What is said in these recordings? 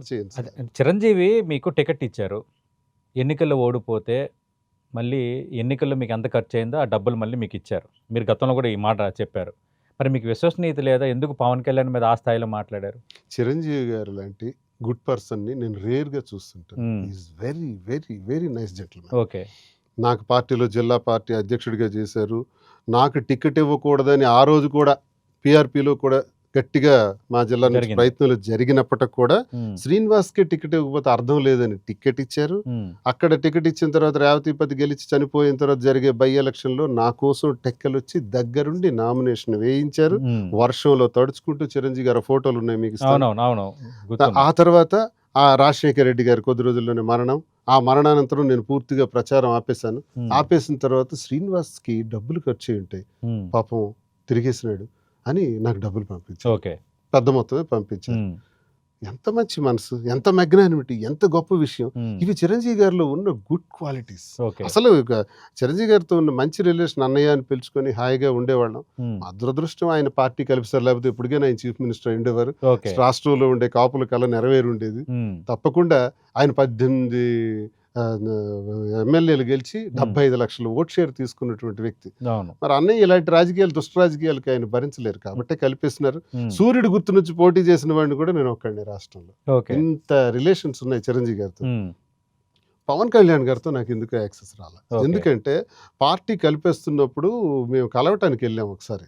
చిరంజీవి మీకు టికెట్ ఇచ్చారు. ఎన్నికల్లో ఓడిపోతే మళ్ళీ ఎన్నికల్లో మీకు ఎంత ఖర్చు అయిందో ఆ డబ్బులు మళ్ళీ మీకు ఇచ్చారు. మీరు గతంలో కూడా ఈ మాట చెప్పారు. మరి మీకు విశ్వసనీయత లేదా? ఎందుకు పవన్ కళ్యాణ్ మీద ఆ స్థాయిలో మాట్లాడారు? చిరంజీవి గారు లాంటి గుడ్ పర్సన్ని నేను రేర్గా చూస్తుంటాను. Is very very very nice gentlemen okay. నాకు పార్టీలో జిల్లా పార్టీ అధ్యక్షుడిగా చేశారు. నాకు టికెట్ ఇవ్వకూడదని ఆ రోజు కూడా పిఆర్పిలో కూడా గట్టిగా మా జిల్లా నుంచి. ప్రయత్నాలు జరిగినప్పటికి కూడా ఉమ్, శ్రీనివాస్కి టికెట్ ఇవ్వకపోతే అర్థం లేదని టికెట్ ఇచ్చారు. అక్కడ టికెట్ ఇచ్చిన తర్వాత రేవతిపతి గెలిచి చనిపోయిన తర్వాత జరిగే బై ఎలక్షన్లో నా కోసం టెక్కలు వచ్చి దగ్గరుండి నామినేషన్ వేయించారు. వర్షంలో తడుచుకుంటూ చిరంజీవి గారి ఫోటోలు ఉన్నాయి మీకు. ఆ తర్వాత ఆ రాజశేఖర రెడ్డి గారి కొద్ది రోజుల్లోనే మరణం. ఆ మరణానంతరం నేను పూర్తిగా ప్రచారం ఆపేశాను. ఆపేసిన తర్వాత శ్రీనివాస్కి డబ్బులు ఖర్చు అయి ఉంటాయి. పాపం తిరిగేసినాడు. అని నాకు డబ్బులు పంపించారు. ఓకే. పెద్ద మొత్తమే పంపించారు. ఎంత మంచి మనసు ఎంత మెగ్నానిమిటీ ఎంత గొప్ప విషయం. ఇవి చిరంజీవి గారిలో ఉన్న గుడ్ క్వాలిటీస్ అసలు చిరంజీవి గారితో ఉన్న మంచి రిలేషన్ అన్నయ్య అని పిలుచుకొని హాయిగా ఉండేవాళ్ళం. దురదృష్టం ఆయన పార్టీ కలిపిస్తారు లేకపోతే ఇప్పటికైనా ఆయన చీఫ్ మినిస్టర్ ఉండేవారు. రాష్ట్రంలో ఉండే కాపుల కళ నెరవేరు ఉండేది ఉమ్, తప్పకుండా ఆయన పద్దెనిమిది ఎమ్మెల్యేలు గెలిచి డెబ్బై ఐదు లక్షల ఓట్ షేర్ తీసుకున్నటువంటి వ్యక్తి. మరి అన్నయ్య ఇలాంటి రాజకీయాలు దుష్ట రాజకీయాలకి ఆయన భరించలేరు కాబట్టి కలిపేస్తున్నారు. సూర్యుడి గుర్తు నుంచి పోటీ చేసిన వాడిని కూడా నేను ఒక్కడిని రాష్ట్రంలో. ఇంత రిలేషన్స్ ఉన్నాయి చిరంజీవి గారితో. పవన్ కళ్యాణ్ గారితో నాకు ఎందుకు యాక్సెస్ రాలే. ఎందుకంటే పార్టీ కలిపేస్తున్నప్పుడు మేము కలవటానికి వెళ్ళాం ఒకసారి.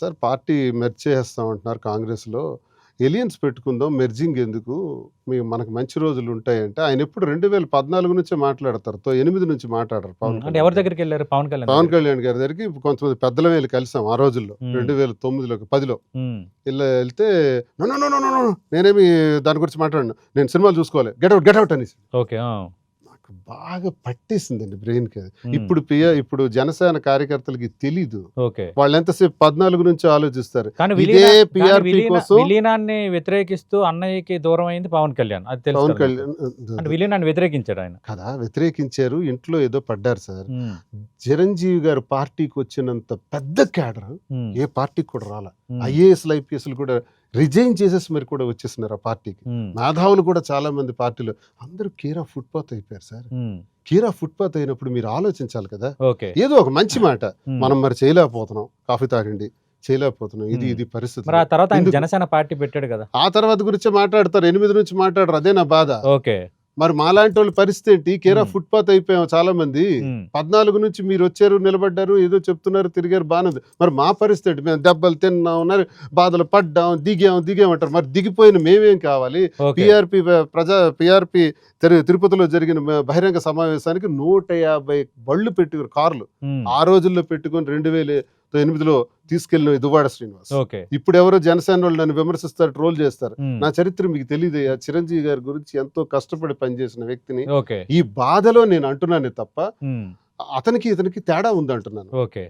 సార్ పార్టీ మెర్జ్ చేస్తాం అంటున్నారు కాంగ్రెస్లో. ఎలియన్స్ పెట్టుకుందాం మెర్జింగ్ ఎందుకు? మేము మనకు మంచి రోజులు ఉంటాయంటే ఆయన ఎప్పుడు రెండు వేల పద్నాలుగు నుంచే మాట్లాడతారు. తో ఎనిమిది నుంచి మాట్లాడరు పవన్ ఎవరి గారు. దగ్గరికి వెళ్ళారు? పవన్ కళ్యాణ్ పవన్? కళ్యాణ్ గారి దగ్గరికి. కొంతమంది పెద్దల వేలు కలిసాం ఆ రోజుల్లో. రెండు వేల తొమ్మిదిలో పదిలో. ఇలా వెళ్తే నేనేమి దాని గురించి మాట్లాడను. నేను సినిమాలు చూసుకోవాలి. గెట్అవుట్ గెట్అవుట్ అనేసి. ఓకే నాకు బాగా పట్టేసిందండి బ్రెయిన్కి ఇప్పుడు పియ ఇప్పుడు జనసేన కార్యకర్తలకి తెలీదు. వాళ్ళు ఎంతసేపు పద్నాలుగు నుంచి ఆలోచిస్తారు. ఇదే కోసం- విలీనాన్ని వ్యతిరేకిస్తూ అన్నయ్యకి దూరం అయింది పవన్ కళ్యాణ్. అది పవన్. కళ్యాణ్ విలీనాన్ని వ్యతిరేకించాడు ఆయన. కదా వ్యతిరేకించారు. ఇంట్లో ఏదో పడ్డారు సార్. చిరంజీవి గారు పార్టీకి వచ్చినంత పెద్ద క్యాడర్ ఉమ్, ఏ పార్టీకి కూడా రాల. ఐఏఎస్లు ఐపీఎస్లు కూడా రిజైన్ చేసేసి మరి కూడా వచ్చేస్తున్నారు ఆ పార్టీకి. మేధావులు కూడా చాలా మంది పార్టీలో అందరూ కీరా ఫుట్పాత్ అయిపోయారు సార్. కీరా ఫుట్పాత్ అయినప్పుడు మీరు ఆలోచించాలి కదా. ఏదో ఒక మంచి మాట. మనం మరి చేయలేకపోతున్నాం. కాఫీ తాగండి చేయలేకపోతున్నాం. ఇది. ఇది పరిస్థితి. ఆ తర్వాత? జనసేన పార్టీ పెట్టాడు కదా. ఆ తర్వాత గురించి మాట్లాడతారు. ఎనిమిది నుంచి మాట్లాడరు. అదే నా బాధ. ఓకే. మరి మాలాంటి వాళ్ళ పరిస్థితి ఏంటి? కేరా. ఫుట్పాత్ అయిపోయాం చాలా మంది పద్నాలుగు నుంచి మీరు వచ్చారు నిలబడ్డారు ఏదో చెప్తున్నారు తిరిగారు బాగుంది మరి మా పరిస్థితి ఏంటి? మేము దెబ్బలు తిన్నాం బాధలు పడ్డాం దిగాం దిగాం అంటారు. మరి దిగిపోయిన మేమేం కావాలి? పిఆర్పి ప్రజా పిఆర్పి తిరుపతిలో జరిగిన బహిరంగ సమావేశానికి నూట యాభై బళ్ళు పెట్టుకుని కార్లు. ఆ రోజుల్లో పెట్టుకొని రెండు వేల ఎనిమిదిలో తీసుకెళ్ళిన దువ్వాడ శ్రీనివాస్. ఓకే. ఇప్పుడు ఎవరో జనసేన వాళ్ళు నన్ను విమర్శిస్తారు ట్రోల్ చేస్తారు. నా చరిత్ర మీకు తెలియదయ్యా. చిరంజీవి గారి గురించి ఎంతో కష్టపడి పనిచేసిన వ్యక్తిని ఈ బాధలో నేను అంటున్నానే తప్ప అతనికి ఇతనికి తేడా ఉంది అంటున్నాను ఓకే.